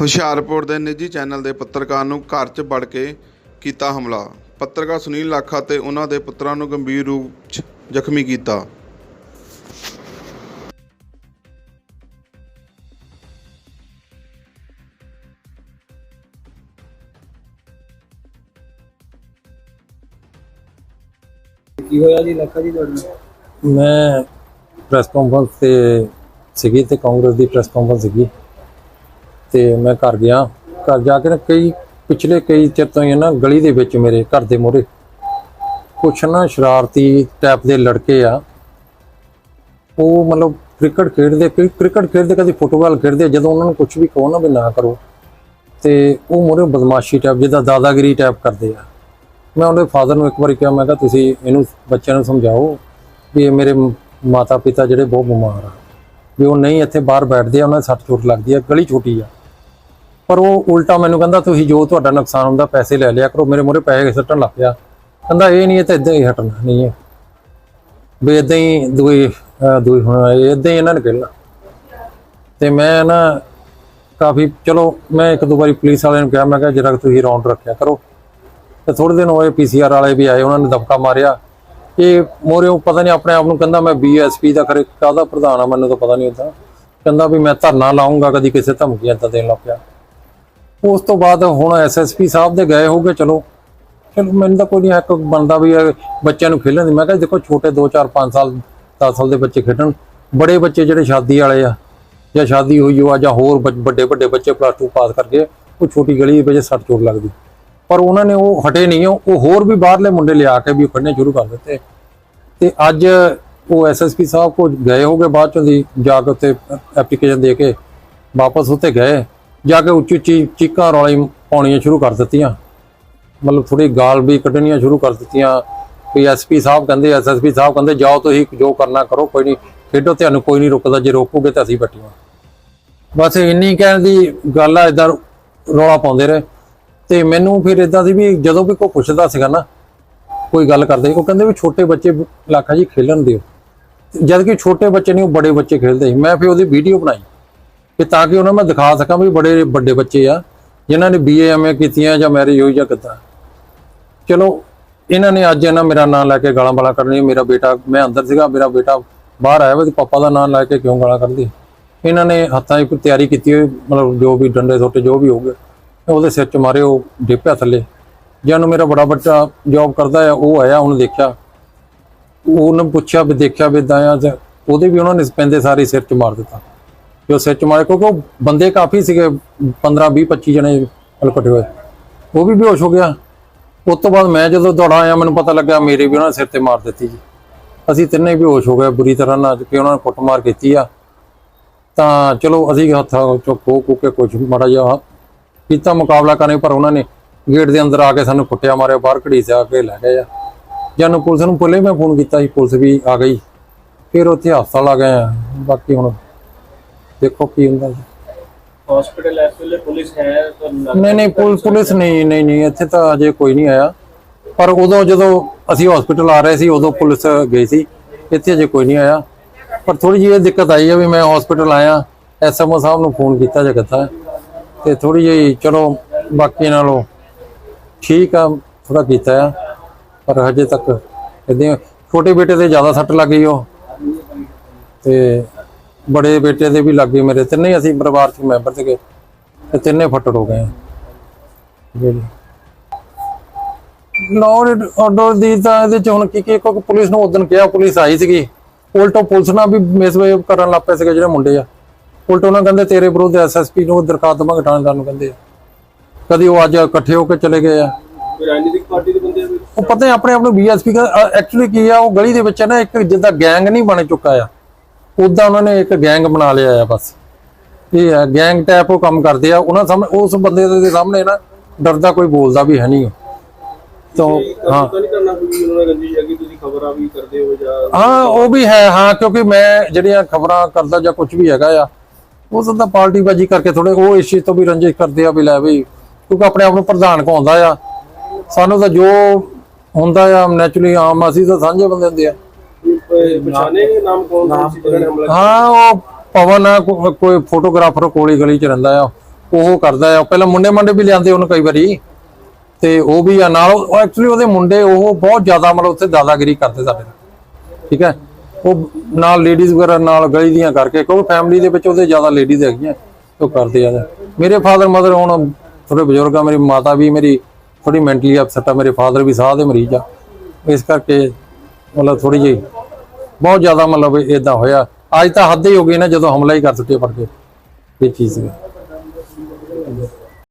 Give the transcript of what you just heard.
ਹੁਸ਼ਿਆਰਪੁਰ ਦੇ ਨਿੱਜੀ ਚੈਨਲ ਦੇ ਪੱਤਰਕਾਰ ਨੂੰ ਘਰ 'ਚ ਵੜ ਕੇ ਕੀਤਾ ਹਮਲਾ। ਪੱਤਰਕਾਰ ਸੁਨੀਲ ਲਾਖਾ ਤੇ ਉਹਨਾਂ ਦੇ ਪੁੱਤਰਾਂ ਨੂੰ ਗੰਭੀਰ ਰੂਪ 'ਚ ਜ਼ਖਮੀ ਕੀਤਾ। ਕੀ ਹੋਇਆ ਜੀ ਲੱਖਾ ਜੀ ਤੁਹਾਡੇ? ਨਾਲ ਮੈਂ ਪ੍ਰੈਸ ਕਾਨਫਰੰਸ ਤੇ ਸੀਗੀ ਤੇ ਕਾਂਗਰਸ ਦੀ ਪ੍ਰੈਸ ਕਾਨਫਰੰਸ ਸੀਗੀ। ਤੇ ਮੈਂ ਘਰ ਗਿਆ। ਘਰ ਜਾ ਕੇ ਨਾ ਕਈ ਪਿਛਲੇ ਕਈ ਚਿਰ ਤੋਂ ਹੀ ਨਾ ਗਲੀ ਦੇ ਵਿੱਚ ਮੇਰੇ ਘਰ ਦੇ ਮੂਹਰੇ ਕੁਛ ਨਾ ਸ਼ਰਾਰਤੀ ਟਾਈਪ ਦੇ ਲੜਕੇ ਆ। ਉਹ ਮਤਲਬ ਕ੍ਰਿਕਟ ਖੇਡਦੇ ਕ੍ਰਿ- ਕ੍ਰਿਕਟ ਖੇਡਦੇ ਕਦੇ ਫੁੱਟਬਾਲ ਖੇਡਦੇ ਜਦੋਂ ਉਹਨਾਂ ਨੂੰ ਕੁਝ ਵੀ ਕਹੋ ਨਾ ਵੀ ਨਾ ਕਰੋ। ਤੇ ਉਹ ਮੂਹਰੇ ਬਦਮਾਸ਼ੀ ਟਾਈਪ ਜਿੱਦਾਂ ਦਾਦਾਗਿਰੀ ਟਾਈਪ ਕਰਦੇ ਆ। ਮੈਂ ਉਹਦੇ ਫਾਦਰ ਨੂੰ ਇੱਕ ਵਾਰੀ ਕਿਹਾ, ਮੈਂ ਕਿਹਾ ਤੁਸੀਂ ਇਹਨੂੰ ਬੱਚਿਆਂ ਨੂੰ ਸਮਝਾਓ ਵੀ ਇਹ ਮੇਰੇ ਮਾਤਾ ਪਿਤਾ ਜਿਹੜੇ ਬਹੁਤ ਬਿਮਾਰ ਆ। ਵੀ ਉਹ ਨਹੀਂ ਇੱਥੇ ਬਾਹਰ ਬੈਠਦੇ ਆ, ਉਹਨਾਂ ਦੀ ਸੱਟ ਚੋਟ ਲੱਗਦੀ ਆ, ਗਲੀ ਛੋਟੀ ਆ। ਪਰ ਉਹ ਉਲਟਾ ਮੈਨੂੰ ਕਹਿੰਦਾ, ਤੁਸੀਂ ਜੋ ਤੁਹਾਡਾ ਨੁਕਸਾਨ ਹੁੰਦਾ, ਪੈਸੇ ਲੈ ਲਿਆ ਕਰੋ। ਮੇਰੇ ਮੂਹਰੇ ਪੈਸੇ ਸੱਟਣ ਲੱਗ ਪਿਆ। ਕਹਿੰਦਾ, ਇਹ ਨਹੀਂ, ਇਹ ਤਾਂ ਇਦਾਂ ਹੀ ਹਟਣਾ, ਨਹੀਂ ਹੈ। ਵੀ ਇਦਾਂ ਹੀ ਦੂਈ, ਅਹ ਦੂਈ ਹੁਣ ਇਦਾਂ ਹੀ ਇਹਨਾਂ ਨੇ ਕਹਿਣਾ ਤੇ ਮੈਂ ਨਾ ਕਾਫੀ, ਚਲੋ, ਮੈਂ ਇੱਕ ਦੋ ਵਾਰੀ ਪੁਲਿਸ ਵਾਲਿਆਂ ਨੂੰ ਕਿਹਾ, ਮੈਂ ਕਿਹਾ, ਜਰਾ ਤੁਸੀਂ ਰੌਂਡ ਰੱਖਿਆ ਕਰੋ। ਤੇ ਥੋੜੇ ਦਿਨ ਹੋਏ ਪੀਸੀਆਰ ਵਾਲੇ ਵੀ ਆਏ, ਉਹਨਾਂ ਨੇ ਦਬਕਾ ਮਾਰਿਆ। ਇਹ ਮੋਰੇ ਪਤਾ ਨਹੀਂ, ਆਪਣੇ ਆਪ ਨੂੰ ਕਹਿੰਦਾ, ਮੈਂ ਬੀਐਸਪੀ ਦਾ ਖਰੇ ਕਾਹਦਾ ਪ੍ਰਧਾਨ ਆ, ਮੈਨੂੰ ਤਾਂ ਪਤਾ ਨਹੀਂ ਹੁੰਦਾ ਕਹਿੰਦਾ ਵੀ, ਮੈਂ ਧਰਨਾ ਲਾਉਂਗਾ ਕਦੀ ਕਿਸੇ ਧਮਕੀਆਂ ਤਾਂ ਦੇਣ ਲੱਗ ਪਿਆ। ਉਸ ਤੋਂ ਬਾਅਦ ਹੁਣ ਐਸਐਸਪੀ ਸਾਹਿਬ ਦੇ ਗਏ ਹੋਗੇ ਚਲੋ। ਚਲੋ ਮੈਨੂੰ ਤਾਂ ਕੋਈ ਨਹੀਂ ਹੱਕ ਬਣਦਾ ਵੀ ਬੱਚਿਆਂ ਨੂੰ ਖੇਲਣ ਦੀ। ਮੈਂ ਕਿਹਾ ਦੇਖੋ, ਛੋਟੇ 2 4 5 ਸਾਲ 10 ਸਾਲ ਦੇ ਬੱਚੇ ਖੇਡਣ। ਬੜੇ ਬੱਚੇ ਜਿਹੜੇ ਸ਼ਾਦੀ ਵਾਲੇ ਆ, ਜਾਂ ਸ਼ਾਦੀ ਹੋਈ ਹੋ ਆ ਜਾਂ ਹੋਰ ਵੱਡੇ ਵੱਡੇ ਬੱਚੇ ਪਲੱਸ 2 ਪਾਸ ਕਰਕੇ, ਉਹ ਛੋਟੀ ਗਲੀ ਵਿੱਚ ਸੱਟ ਚੋਟ ਲੱਗਦੀ। ਪਰ ਉਹਨਾਂ ਨੇ ਉਹ ਹਟੇ ਨਹੀਂ, ਉਹ ਹੋਰ ਵੀ ਬਾਹਰਲੇ ਮੁੰਡੇ ਲਿਆ ਕੇ ਵੀ ਖੜਨੇ ਸ਼ੁਰੂ ਕਰ ਦਿੱਤੇ। ਤੇ ਅੱਜ ਉਹ ਐਸਐਸਪੀ ਸਾਹਿਬ ਕੋ ਗਏ ਹੋਗੇ, ਬਾਅਦ ਚੋਂ ਦੀ ਜਾ ਕੇ ਉੱਥੇ ਐਪਲੀਕੇਸ਼ਨ ਦੇ ਕੇ ਵਾਪਸ ਉੱਤੇ ਗਏ। ਜਾ ਕੇ ਉੱਚੀ ਉੱਚੀ ਚੀਕਾਂ ਰੌਲੇ ਪਾਉਣੀਆਂ ਸ਼ੁਰੂ ਕਰ ਦਿੱਤੀਆਂ। ਮਤਲਬ ਥੋੜੀ ਗਾਲ ਵੀ ਕੱਢਣੀਆਂ ਸ਼ੁਰੂ ਕਰ ਦਿੱਤੀਆਂ। ਵੀ ਐਸਪੀ ਸਾਹਿਬ ਕਹਿੰਦੇ ਐਸਐਸਪੀ ਸਾਹਿਬ ਕਹਿੰਦੇ, ਜਾਓ ਤੁਸੀਂ, ਜੋ ਕਰਨਾ ਕਰੋ, ਕੋਈ ਨਹੀਂ, ਖੇਡੋ, ਤੁਹਾਨੂੰ ਕੋਈ ਨਹੀਂ ਰੁਕਦਾ। ਜੇ ਰੋਕੋਗੇ ਤਾਂ ਅਸੀਂ ਬੈਠੇ ਬਸ ਇੰਨੀ ਕਹਿਣ ਦੀ ਗੱਲ ਆ ਇਦਾਂ ਰੌਲਾ ਪਾਉਂਦੇ ਰਹੇ। ਤੇ ਮੈਨੂੰ ਫਿਰ ਇਦਾਂ ਸੀ ਵੀ ਜਦੋਂ ਵੀ ਕੋਈ ਪੁੱਛਦਾ ਸੀਗਾ ਨਾ, ਕੋਈ ਗੱਲ ਕਰਦੇ, ਉਹ ਕਹਿੰਦੇ ਵੀ ਛੋਟੇ ਬੱਚੇ ਲੱਖਾ ਜੀ ਖੇਲਣ ਦਿਓ। ਜਦ ਕਿ ਛੋਟੇ ਬੱਚੇ ਨਹੀਂ, ਉਹ ਬੜੇ ਬੱਚੇ ਖੇਲਦੇ ਸੀ। ਮੈਂ ਫਿਰ ਉਹਦੀ ਵੀਡੀਓ ਬਣਾਈ। ਕਿ ਤਾਂ ਕਿ ਉਹਨਾਂ ਨੂੰ ਮੈਂ ਦਿਖਾ ਸਕਾਂ ਵੀ ਬੜੇ ਵੱਡੇ ਬੱਚੇ ਆ, ਜਿਨ੍ਹਾਂ ਨੇ ਬੀਏ ਐਮਏ ਕੀਤੀਆਂ ਜਾਂ ਮੈਰਿਜ ਹੋਈ ਜਾਂ ਕਿੱਦਾਂ। ਚਲੋ, ਇਹਨਾਂ ਨੇ ਅੱਜ ਇਹਨਾਂ ਮੇਰਾ ਨਾਮ ਲੈ ਕੇ ਗਾਲਾਂ ਬਾਲਾਂ ਕਰਨੀ ਮੇਰਾ ਬੇਟਾ, ਮੈਂ ਅੰਦਰ ਸੀਗਾ, ਮੇਰਾ ਬੇਟਾ ਬਾਹਰ ਆਇਆ ਵਾ ਵੀ ਪਾਪਾ ਦਾ ਨਾਮ ਲੈ ਕੇ ਕਿਉਂ ਗਾਲਾਂ ਕੱਢਦੀ? ਇਹਨਾਂ ਨੇ ਹੱਥਾਂ 'ਚ ਤਿਆਰੀ ਕੀਤੀ ਹੋਈ, ਮਤਲਬ ਜੋ ਵੀ ਡੰਡੇ ਸੋਟੇ, ਜੋ ਵੀ ਹੋਊਗੇ, ਉਹਦੇ ਸਿਰ 'ਚ ਮਾਰੇ, ਉਹ ਡਿੱਪਿਆ ਥੱਲੇ। ਜਿਹਨੂੰ ਮੇਰਾ ਬੜਾ ਬੱਚਾ ਜੌਬ ਕਰਦਾ ਆ, ਉਹ ਆਇਆ, ਉਹਨੇ ਦੇਖਿਆ। ਉਹਨੇ ਪੁੱਛਿਆ ਵੀ ਦੇਖਿਆ ਵੀ ਇਦਾਂ ਆ, ਤੇ ਉਹਦੇ ਵੀ ਉਹਨਾਂ ਨੇ ਪੈਂਦੇ ਸਾਰੇ ਸਿਰ 'ਚ ਮਾਰ ਦਿੱਤਾ। ਜੋ ਸਿਰ 'ਚ ਮਾਰੇ, ਕਿਉਂਕਿ ਉਹ ਬੰਦੇ ਕਾਫੀ ਸੀਗੇ 15 20 25 ਜਣੇ ਇਕੱਠੇ ਹੋਏ। ਉਹ ਵੀ ਬੇਹੋਸ਼ ਹੋ ਗਿਆ। ਉਸ ਤੋਂ ਬਾਅਦ ਮੈਂ ਜਦੋਂ ਦੌੜਾ ਆਇਆ, ਮੈਨੂੰ ਪਤਾ ਲੱਗਾ ਮੇਰੇ ਵੀ ਉਹਨਾਂ ਨੇ ਸਿਰ ਤੇ ਮਾਰ ਦਿੱਤੀ ਜੀ। ਅਸੀਂ ਤਿੰਨੇ ਬੇਹੋਸ਼ ਹੋ ਗਏ, ਬੁਰੀ ਤਰ੍ਹਾਂ ਨਾਲ ਕਿ ਉਹਨਾਂ ਨੇ ਕੁੱਟਮਾਰ ਕੀਤੀ ਆ। ਤਾਂ ਚਲੋ, ਅਸੀਂ ਹੱਥਾਂ ਚੋਂ ਖੋ ਖੋ ਕੇ ਕੁਝ ਮਾੜਾ ਜਿਹਾ ਕੀਤਾ ਮੁਕਾਬਲਾ ਕਰਨੇ ਪਰ ਉਹਨਾਂ ਨੇ ਗੇਟ ਦੇ ਅੰਦਰ ਆ ਕੇ ਸਾਨੂੰ ਕੁੱਟਿਆ, ਮਾਰਿਆ, ਬਾਹਰ ਘੜੀਸਿਆ ਕੇ ਲੈ ਗਏ ਆ। ਜਦੋਂ ਪੁਲਿਸ ਨੂੰ ਪਹਿਲੇ ਮੈਂ ਫੋਨ ਕੀਤਾ ਸੀ, ਪੁਲਿਸ ਵੀ ਆ ਗਈ। ਫਿਰ ਉੱਥੇ ਹਸਪਤਾਲ ਆ ਗਏ ਆ। ਬਾਕੀ ਹੁਣ ਦੇਖੋ ਕੀ ਹੁੰਦਾ ਜੀ। ਹਸਪੀਟਲ ਇਸ ਵੇਲੇ ਪੁਲਿਸ ਹੈ ਨਹੀਂ ਨਹੀਂ ਪੁਲ- ਪੁਲਿਸ ਨਹੀਂ ਨਹੀਂ ਨਹੀਂ ਇੱਥੇ ਤਾਂ ਅਜੇ ਕੋਈ ਨਹੀਂ ਆਇਆ। ਪਰ ਉਦੋਂ ਜਦੋਂ ਅਸੀਂ ਹਸਪੀਟਲ ਆ ਰਹੇ ਸੀ ਉਦੋਂ ਪੁਲਿਸ ਗਈ ਸੀ ਇੱਥੇ ਅਜੇ ਕੋਈ ਨਹੀਂ ਆਇਆ। ਪਰ ਥੋੜੀ ਜਿਹੀ ਇਹ ਦਿੱਕਤ ਆਈ ਆ ਵੀ ਮੈਂ ਹਸਪੀਟਲ ਆਇਆ ਐਸਐਮਓ ਸਾਹਿਬ ਨੂੰ ਫੋਨ ਕੀਤਾ ਜਗਤਾ। ਤੇ ਥੋੜੀ ਜਿਹੀ ਚਲੋ ਬਾਕੀ ਨਾਲੋਂ ਠੀਕ ਆ ਥੋੜਾ ਕੀਤਾ ਆ। ਪਰ ਹਜੇ ਤੱਕ ਇਦਾਂ ਛੋਟੇ ਬੇਟੇ ਤੇ ਜ਼ਿਆਦਾ ਸੱਟ ਲੱਗ ਗਈ ਉਹ। ਤੇ ਬੜੇ ਬੇਟੇ ਦੇ ਵੀ ਲੱਗ ਮੇਰੇ ਤਿੰਨੇ ਅਸੀਂ ਪਰਿਵਾਰ ਚ ਮੈਂਬਰ ਸੀਗੇ ਤੇ ਤਿੰਨੇ ਫੱਟੜ ਹੋ ਗਏ ਜੀ ਲਾਅ ਆਰਡਰ ਦੀ ਤਾਂ ਇਹਦੇ ਚ ਹੁਣ ਕੀ ਕੀ ਕਿਉਂਕਿ ਪੁਲਿਸ ਨੂੰ ਉਦੋਂ ਕਿਹਾ ਪੁਲਿਸ ਆਈ ਸੀਗੀ। ਉਲਟੋ ਪੁਲਿਸ ਨਾਲ ਵੀ ਮਿਸਬਿਹੇਵ ਕਰਨ ਲੱਗ ਪਏ ਸੀਗੇ ਜਿਹੜੇ ਮੁੰਡੇ ਆ। ਉਲਟੋ ਉਹਨਾਂ ਕਹਿੰਦੇ ਤੇਰੇ ਵਿਰੁੱਧ ਐਸਐਸਪੀ ਨੂੰ ਦਰਖਾਸਤ ਦਵਾਂਗੇ ਥਾਣੇਦਾਰ ਨੂੰ ਕਹਿੰਦੇ ਆ। ਕਦੀ ਉਹ ਅੱਜ ਇਕੱਠੇ ਹੋ ਕੇ ਚਲੇ ਗਏ ਆ। ਰਾਜਨੀਤਿਕ ਪਾਰਟੀ ਦੇ ਬੰਦੇ ਉਹ ਪਤਾ ਆਪਣੇ ਆਪ ਨੂੰ ਬੀਐਸਪੀ ਐਕਚੁਅਲੀ ਕੀ ਆ ਉਹ ਗਲੀ ਦੇ ਵਿੱਚ ਨਾ ਇੱਕ ਜਿੱਦਾਂ ਗੈਂਗ ਨਹੀਂ ਬਣ ਚੁੱਕਾ ਆ। ਉਦਾਂ ਉਹਨਾਂ ਨੇ ਇੱਕ ਗੈਂਗ ਬਣਾ ਲਿਆ ਆ ਬਸ। ਇਹ ਹੈ ਗੈਂਗ ਟਾਈਪ ਉਹ ਕੰਮ ਕਰਦੇ ਆ ਉਹਨਾਂ ਸਾਹਮਣੇ ਉਸ ਬੰਦੇ ਦੇ ਸਾਹਮਣੇ ਨਾ ਡਰਦਾ ਕੋਈ ਬੋਲਦਾ ਵੀ ਹੈ ਨਹੀਂ ਤਾਂ ਹਾਂ। ਹੋ ਉਹ ਵੀ ਹੈ ਹਾਂ ਕਿਉਂਕਿ ਮੈਂ ਜਿਹੜੀਆਂ ਖਬਰਾਂ ਕਰਦਾ ਜਾਂ ਕੁਝ ਵੀ ਹੈਗਾ ਆ ਉਹ ਦਾ ਪਾਰਟੀ ਬਾਜੀ ਕਰਕੇ ਥੋੜੇ ਉਹ ਇਸ ਚੀਜ਼ ਤੋਂ ਵੀ ਰੰਜਿਸ਼ ਕਰਦੇ ਆ ਵੀ ਲੈ ਵੀ ਕਿਉਂਕਿ ਆਪਣੇ ਆਪ ਨੂੰ ਪ੍ਰਧਾਨ ਕਹਾਉਂਦਾ ਆ। ਸਾਨੂੰ ਤਾਂ ਜੋ ਹੁੰਦਾ ਆ ਨੈਚੁਰਲੀ ਆਮ ਅਸੀਂ ਤਾਂ ਸਾਂਝੇ ਬੰਦੇ ਹੁੰਦੇ ਆ। ਕੋਈ ਪਛਾਣੇ ਨਾਮ ਕੌਣ ਕੌਣ ਸੀ ਜਿਹਨਾਂ ਨੇ ਹਮਲਾ ਹਾਂ ਉਹ ਪਵਨ ਆ ਕੋ- ਕੋਈ ਫੋਟੋਗ੍ਰਾਫਰ ਕੋਲੀ ਗਲੀ ਚ ਰਹਿੰਦਾ ਆ। ਉਹ ਕਰਦਾ ਆ। ਪਹਿਲਾਂ ਮੁੰਡੇ ਮੰਡੇ ਵੀ ਲਿਆਂਦੇ ਉਹਨੂੰ ਕਈ ਵਾਰੀ। ਤੇ ਉਹ ਵੀ ਆ ਨਾਲ। ਉਹ ਐਕਚੁਅਲੀ ਉਹਦੇ ਮੁੰਡੇ ਉਹ ਬਹੁਤ ਜ਼ਿਆਦਾ ਮਤਲਬ ਉੱਥੇ ਦਾਦਾਗਿਰੀ ਕਰਦੇ ਸਾਡੇ ਨਾਲ। ਠੀਕ ਹੈ? ਉਹ ਨਾਲ ਲੇਡੀਜ਼ ਵਗੈਰਾ ਨਾਲ ਗਲੀ ਦੀਆਂ ਕਰਕੇ ਕਿਉਂਕਿ ਫੈਮਿਲੀ ਦੇ ਵਿੱਚ ਉਹਦੇ ਜ਼ਿਆਦਾ ਲੇਡੀਜ਼ ਹੈਗੀਆਂ। ਉਹ ਕਰਦੇ ਆ। ਮੇਰੇ ਫਾਦਰ ਮਦਰ ਹੁਣ ਥੋੜੇ ਬਜ਼ੁਰਗ ਆ। ਮੇਰੀ ਮਾਤਾ ਵੀ ਮੇਰੀ ਥੋੜੀ ਮੈਂਟਲੀ ਅਪਸੈਟ ਆ। ਮੇਰੇ ਫਾਦਰ ਵੀ ਸਾਹ ਦੇ ਮਰੀਜ਼ ਆ। ਇਸ ਕਰਕੇ ਮਤਲਬ ਥੋੜੀ ਜਿਹੀ ਬਹੁਤ ਜ਼ਿਆਦਾ ਮਤਲਬ ਇਦਾਂ ਹੋਇਆ। ਅੱਜ ਤਾਂ ਹੱਦ ਹੀ ਹੋ ਗਈ ਨਾ ਜਦੋਂ ਹਮਲਾ ਹੀ ਕਰ ਸੁੱਟਿਆ ਫੜ ਕੇ। ਇਹ ਚੀਜ਼ ਸੀ